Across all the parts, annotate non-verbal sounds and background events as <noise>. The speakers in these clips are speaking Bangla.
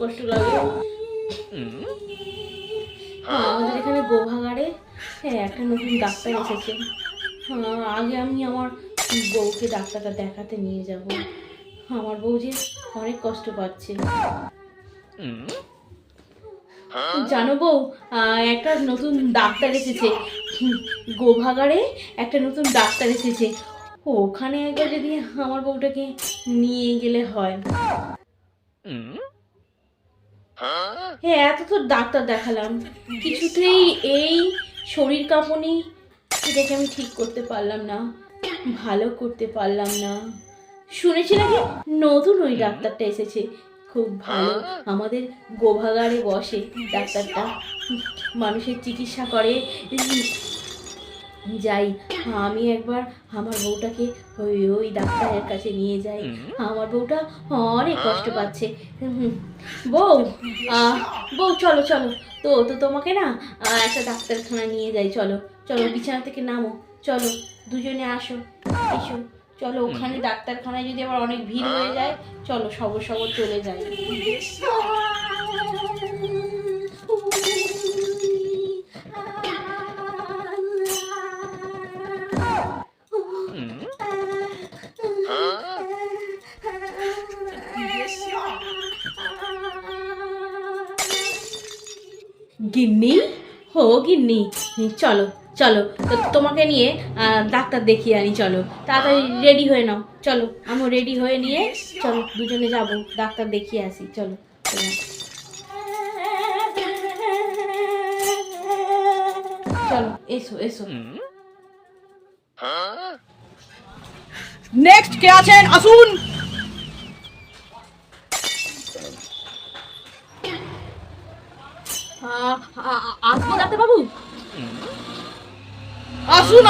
কষ্ট লাগে। হ্যাঁ, আমাদের এখানে গোভাগাড়ে হ্যাঁ একটা নতুন ডাক্তার এসেছে। হ্যাঁ, আগে আমি আমার বউকে ডাক্তারটা দেখাতে নিয়ে যাব। আমার বউ যে অনেক কষ্ট পাচ্ছে। জানো বউ একটা নতুন ডাক্তার এসেছে। গোভাগারে একটা নতুন ডাক্তার এসেছে। ওখানে একবার যদি আমার বউটাকে নিয়ে গেলে হয়। হ্যাঁ এত তো ডাক্তার দেখালাম। কিছুতেই এই শরীর কাঁপুনি এটাকে আমি ঠিক করতে পারলাম না, ভালো করতে পারলাম না। শুনেছি নাকি নতুন ওই ডাক্তারটা এসেছে, খুব ভালো। আমাদের গোভাগারে বসে ডাক্তারটা, মানুষের চিকিৎসা করে। যাই। আমি একবার আমার বউটাকে ওই ওই ডাক্তারের কাছে নিয়ে যাই। আমার বউটা অনেক কষ্ট পাচ্ছে। হুম, বউ বউ চলো চলো। তো তো তোমাকে না একটা ডাক্তারখানা নিয়ে যাই চলো। চলো বিছানা থেকে নামো। চলো দুজনে আসো এসো। চলো ওখানে ডাক্তারখানায় যদি আবার অনেক ভিড় হয়ে যায় চলো সবর সবর চলে যাই। গিন্নি? হো গিন্নি। চলো চলো। তো তোমাকে নিয়ে ডাক্তার দেখিয়ে আনি চলো। তাড়াতাড়ি রেডি হয়ে নাও। চলো আমি রেডি হয়ে নিয়ে চলো দুজনে যাব ডাক্তার দেখিয়ে আসি চলো। চলো। চলো এসো। এসো নেক্সট কে আছেন? আসুন।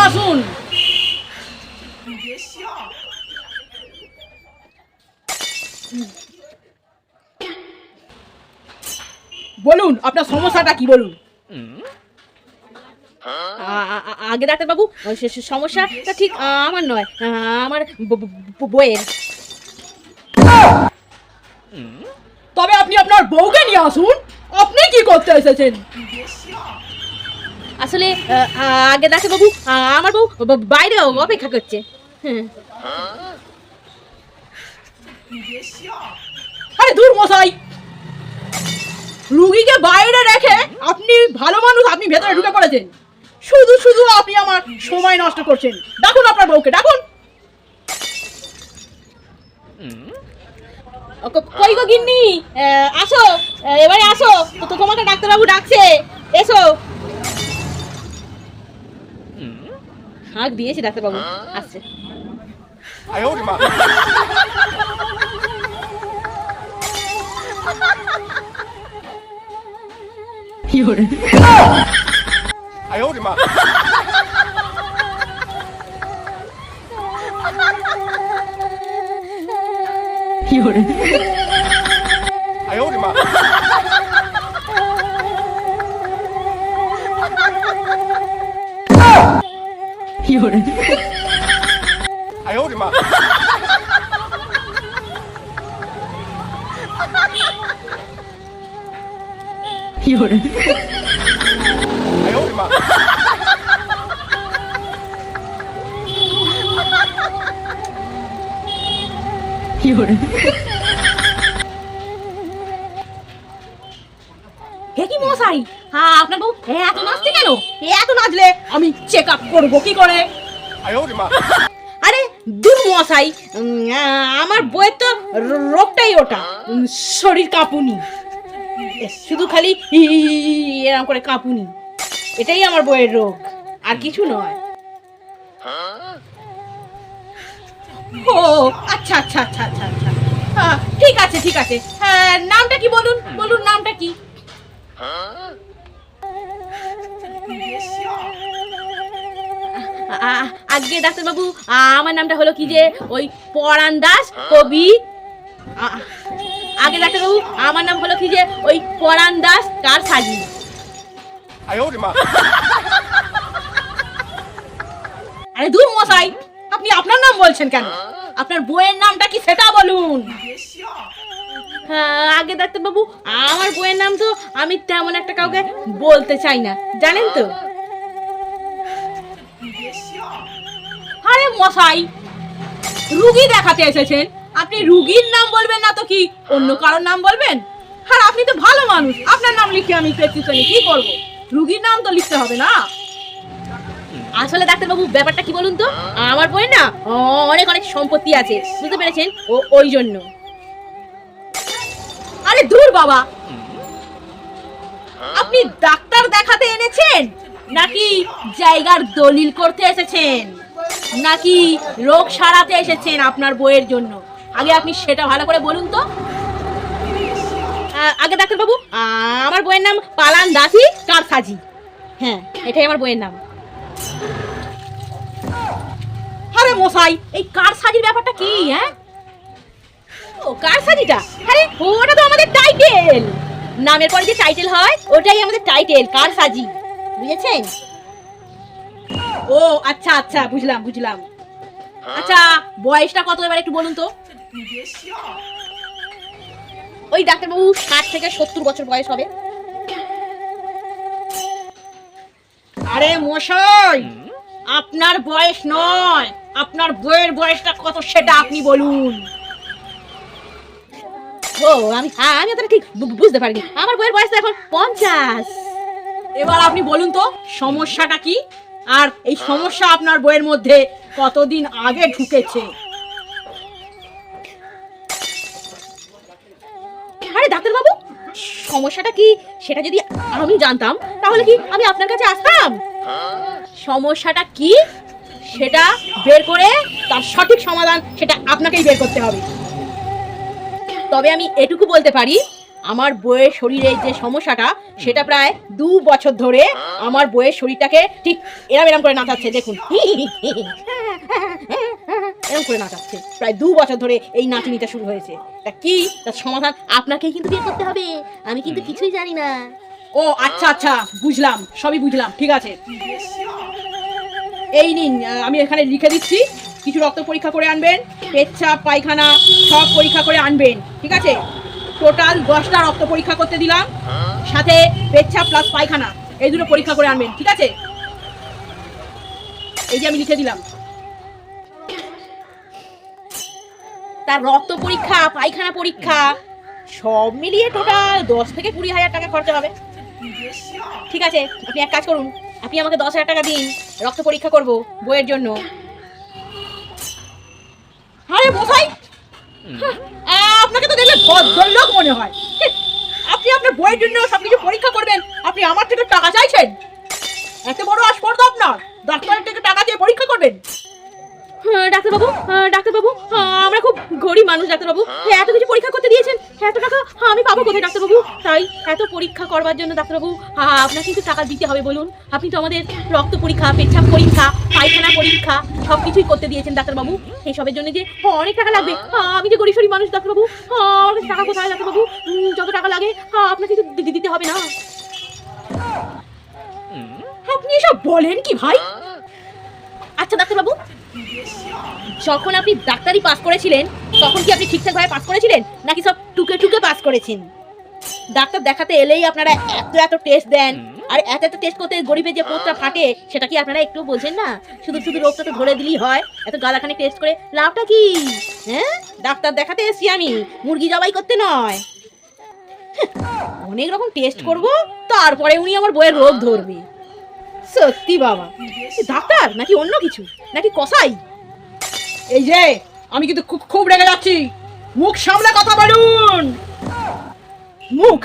আসুন। বলুন আপনার সমস্যাটা কি বলুন? আগে ডাক্তারবাবু সমস্যাটা ঠিক আমার নয় আমার বইয়ের তবে আপনি আপনার বউকে নিয়ে আসুন। আপনি কি করতে এসেছেন? আসলে আগে দেখে বাবু আমার বউ বাইরে অপেক্ষা করছে। হ্যাঁ। আরে দূর রুগীকে বাইরে রেখে আপনি ভালো মানুষ, আপনি ভেতরে ঢুকে পড়েছেন। শুধু শুধু আপনি আমার সময় নষ্ট করছেন। ডাকুন আপনার বউকে, ডাকুন! কই গো গিন্নি? আসো এবারে আসো। তো তোমাকে ডাক্তারবাবু ডাকছে। এসো। হাঁক দিয়েছি ডাক্তারবাবু আসছে 哎呦我的妈！ 哎呦我的妈！ 俺あよりま夜。あよりま আপনার বউ এত নাচছে কেন? এত নাচলে আমি চেক আপ করব কি করে? আরে দূর মশাই আমার বইয়ের তো রোগটাই ওটা শরীর কাঁপুনি। শুধু খালি এরকম করে কাঁপুনি। এটাই আমার বইয়ের রোগ আর কিছু নয়। ও আচ্ছা আচ্ছা আচ্ছা আচ্ছা আচ্ছা। ঠিক আছে ঠিক আছে। হ্যাঁ, নামটা কি বলুন? বলুন নামটা কি? আজকে ডাক্তারবাবু আমার নামটা হলো কি যে ওই পরাণ দাস কবি। আগে ডাক্তারবাবু আমার নাম হলো কি যে ওই পরাণ দাস তার সাজি আরে দূর মশাই আপনি আপনার নাম বলছেন কেন? আপনার বইয়ের নামটা কি সেটা বলুন। হ্যাঁ আগে ডাক্তারবাবু আমার বইয়ের নাম তো আমি তেমন একটা কাউকে বলতে চাই না জানেন তো? আরে মশাই, রুগী দেখাতে এসেছেন। আপনি রুগীর নাম বলবেন না তো কি? অন্য কারোর নাম বলবেন? আর আপনি তো ভালো মানুষ। আপনার নাম লিখে আমি প্রেসক্রিপশনে কি করব? রুগীর নাম তো লিখতে হবে না। আসলে ডাক্তারবাবু, ব্যাপারটা কি বলুন তো? আমার বই না অনেক অনেক সম্পত্তি আছে। বুঝতে পেরেছেন? ও, ওই জন্য। আরে দূর বাবা! আপনি ডাক্তার দেখাতে এনেছেন? নাকি জায়গার দলিল করতে এসেছেন? নাকি রোগ সারাতে এসেছেন আপনার বইয়ের জন্য? আগে আপনি সেটা ভালো করে বলুন তো। আগে ডাক্তারবাবু আমার বইয়ের নাম পালান দাসি কার সাজি হ্যাঁ এটাই আমার বইয়ের নাম। আরে মশাই, এই কার সাজির ব্যাপারটা কি হ্যাঁ? ও, কারসাজিটা? আরে, ওটা তো আমাদের টাইটেল নামের পরে যে টাইটেল হয়, ওটাই আমাদের টাইটেল কার সাজি বুঝেছেন? ও আচ্ছা আচ্ছা বুঝলাম বুঝলাম। আচ্ছা বয়সটা কত এবার একটু বলুন তো? ওই ডাক্তারবাবু ষাট থেকে সত্তর বছর বয়স হবে। আরে মশাই আপনার বয়স নয়। আপনার বইয়ের বয়সটা কত সেটা আপনি বলুন। ও আমি হ্যাঁ আমি অতটা ঠিক বুঝতে পারিনি। আমার বইয়ের বয়স তো এখন পঞ্চাশ। এবার আপনি বলুন তো সমস্যাটা কি? আর এই সমস্যা আপনার বইয়ের মধ্যে কতদিন আগে ঢুকেছে? আরে ডাক্তারবাবু, সমস্যাটা কি সেটা যদি আমি জানতাম, তাহলে কি আমি আপনার কাছে আসতাম? সমস্যাটা কি সেটা বের করে তার সঠিক সমাধান সেটা আপনাকেই বের করতে হবে। তবে আমি এটুকু বলতে পারি আমার বইয়ের শরীরের যে সমস্যাটা, সেটা প্রায় দু বছর ধরে আমার বইয়ের শরীরটাকে ঠিক এরম এরম করে নাচাচ্ছে, দেখুন। <laughs> এরম করে নাচাচ্ছে। প্রায় দু বছর ধরে এই নাচনিটা শুরু হয়েছে। তা কি? তার সমাধান আপনাকেই কিন্তু বিয়ে করতে হবে। আমি কিন্তু কিছুই জানি না। ও আচ্ছা আচ্ছা বুঝলাম, সবই বুঝলাম, ঠিক আছে। এই নিন আমি এখানে লিখে দিচ্ছি, কিছু রক্ত পরীক্ষা করে আনবেন, পেচ্ছাপ, পায়খানা, সব পরীক্ষা করে আনবেন, ঠিক আছে? টোটাল দশটা রক্ত পরীক্ষা করতে দিলাম। সাথে পেচ্ছাপ প্লাস পায়খানা। এই দুটো পরীক্ষা করে আনবেন, ঠিক আছে? এই যে আমি লিখে দিলাম। তার রক্ত পরীক্ষা, পায়খানা পরীক্ষা, সব মিলিয়ে টোটাল দশ থেকে কুড়ি হাজার টাকা খরচা হবে। ঠিক আছে, আপনি এক কাজ করুন, আপনি আমাকে দশ হাজার টাকা দিন, রক্ত পরীক্ষা করব, বইয়ের জন্য আরে মশাই হ্যাঁ, আপনাকে তো দেখলে ভদ্রলোক মনে হয়। আপনি আপনার বইয়ের জন্য সবকিছু পরীক্ষা করবেন। আপনি আমার থেকে টাকা চাইছেন? এত বড় আসপর্দা আপনার। ডাক্তারের থেকে টাকা দিয়ে পরীক্ষা করবেন। হ্যাঁ, ডাক্তারবাবু হ্যাঁ, ডাক্তারবাবু হ্যাঁ, আমরা খুব গরিব মানুষ ডাক্তারবাবু। এত কিছু পরীক্ষা করতে দিয়েছেন। এত টাকা পাবো কোথায় ডাক্তারবাবু? তাই এত পরীক্ষা করবার জন্য ডাক্তারবাবু আহ, আপনাকে কিন্তু টাকা দিতে হবে বলুন। আপনি তো আমাদের রক্ত পরীক্ষা পেচ্ছাপ পরীক্ষা পায়খানা পরীক্ষা সব কিছুই করতে দিয়েছেন ডাক্তারবাবু। এইসবের জন্য যে অনেক টাকা লাগবে। আমি যে গরিব মানুষ ডাক্তারবাবু আমার কাছে টাকা কোথায় ডাক্তারবাবু? যত টাকা লাগে আপনাকে তো দি- দিতে হবে না। আপনি এসব বলেন কি ভাই? আচ্ছা ডাক্তারবাবু যখন আপনি ডাক্তারি পাস করেছিলেন তখন কি আপনি ঠিকঠাকভাবে পাস করেছিলেন? নাকি সব টুকে টুকে পাস করেছেন? ডাক্তার দেখাতে এলেই আপনারা এত এত টেস্ট দেন আর এত এত টেস্ট করতে গরিবের যে পোস্টটা ফাটে সেটা কি আপনারা একটু বোঝেন না? শুধু শুধু রোগটা তো ধরে দিলেই হয়। এত গালাখানে টেস্ট করে লাভটা কি? হ্যাঁ? ডাক্তার দেখাতে এসছি আমি মুরগি জবাই করতে নয়। হ্যাঁ, অনেক রকম টেস্ট করব তারপরে উনি আমার বইয়ের রোগ ধরবে। সত্যি বাবা। ডাক্তার নাকি অন্য কিছু? নাকি কসাই? এই যে, আমি কিন্তু খুব খুব রেগে যাচ্ছি। মুখ সামলে কথা বলুন। মুখ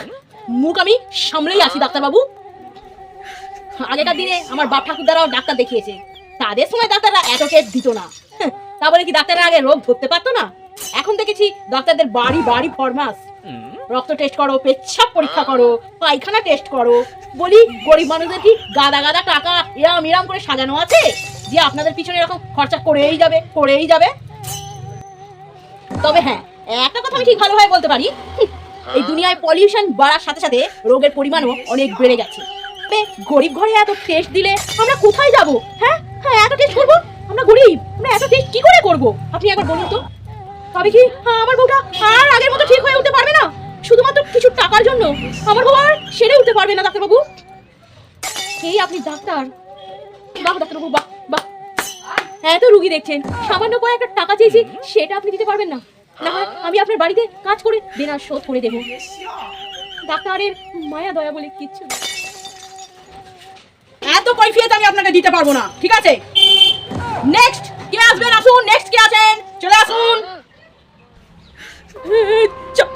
মুখ আমি সামলেই আছি, ডাক্তারবাবু। আগেকার দিনে আমার বাপ ঠাকুরদারাও ডাক্তার দেখিয়েছে। তাদের সময় ডাক্তাররা এত টেস্ট দিত না। তা বলে কি ডাক্তাররা আগে রোগ ধরতে পারতো না? এখন দেখেছি ডাক্তারদের বাড়ি বাড়ি ফরমাস। রক্ত টেস্ট করো পেচ্ছাপ পরীক্ষা করো পায়খানা টেস্ট করো। বলি গরিব মানুষদের কি গাদা গাদা টাকা এরাম এরাম করে সাজানো আছে? যে আপনাদের পিছনে এরকম খরচা করেই যাবে করেই যাবে। তবে হ্যাঁ একটা কথা আমি ঠিক ভালোভাবে বলতে পারি। এই দুনিয়ায় পলিউশন বাড়ার সাথে সাথে রোগের পরিমাণও অনেক বেড়ে গেছে গরিব ঘরে এত টেস্ট দিলে আমরা কোথায় যাব? হ্যাঁ হ্যাঁ এত টেস্ট করব? আমরা গরিব আমরা এত টেস্ট কি করে করব? আপনি একবার বলুন তো। তবে কি হ্যাঁ, আমার বউটা আর আগের মতো ঠিক হয়ে উঠতে পারবে না পারবেন না ডাক্তারবাবু। এই আপনি ডাক্তার। বাহ ডাক্তারবাবু বাহ বাহ। হ্যাঁ তো রুগী দেখছেন সামান্য কয়েকটা টাকা চেয়েছি সেটা আপনি দিতে পারবেন না। না হয় আমি আপনার বাড়িতে কাজ করে দেনার শোধ করে দেবো। ডাক্তারের মায়া দয়া বলে কিচ্ছু। এত কৈফিয়ত আমি আপনাকে দিতে পারব না ঠিক আছে? নেক্সট কে আসবেন? আসুন নেক্সট কে আছেন? চলে আসুন।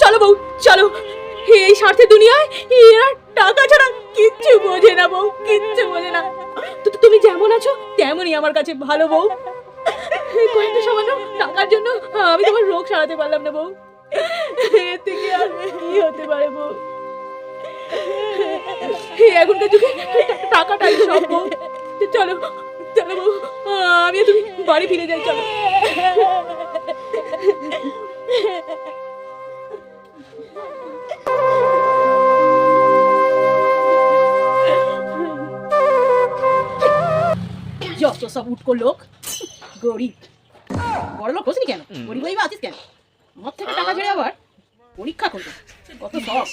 চলো বউ চলো। এই স্বার্থে দুনিয়ায় এরা টাকা ছাড়া কিচ্ছু বোঝে না বউ, কিচ্ছু বোঝে না। তো তুমি যেমন আছো, তেমনই আমার কাছে ভালো বউ। কয়েকটা সামান্য টাকার জন্য আমি তোমার রোগ সারাতে পারলাম না বউ। এর থেকে আর কি হতে পারে বউ? এখনকার যুগে টাকাটাই সব বউ। চলো চলো বউ আমি তুমি বাড়ি ফিরে যাই, চলো। উঠকো লোক গরিব। বড় লোক হোসনি কেন? গরিব হইবা আছিস কেন? আমার থেকে টাকা ছেড়ে আবার পরীক্ষা করবে। কত সব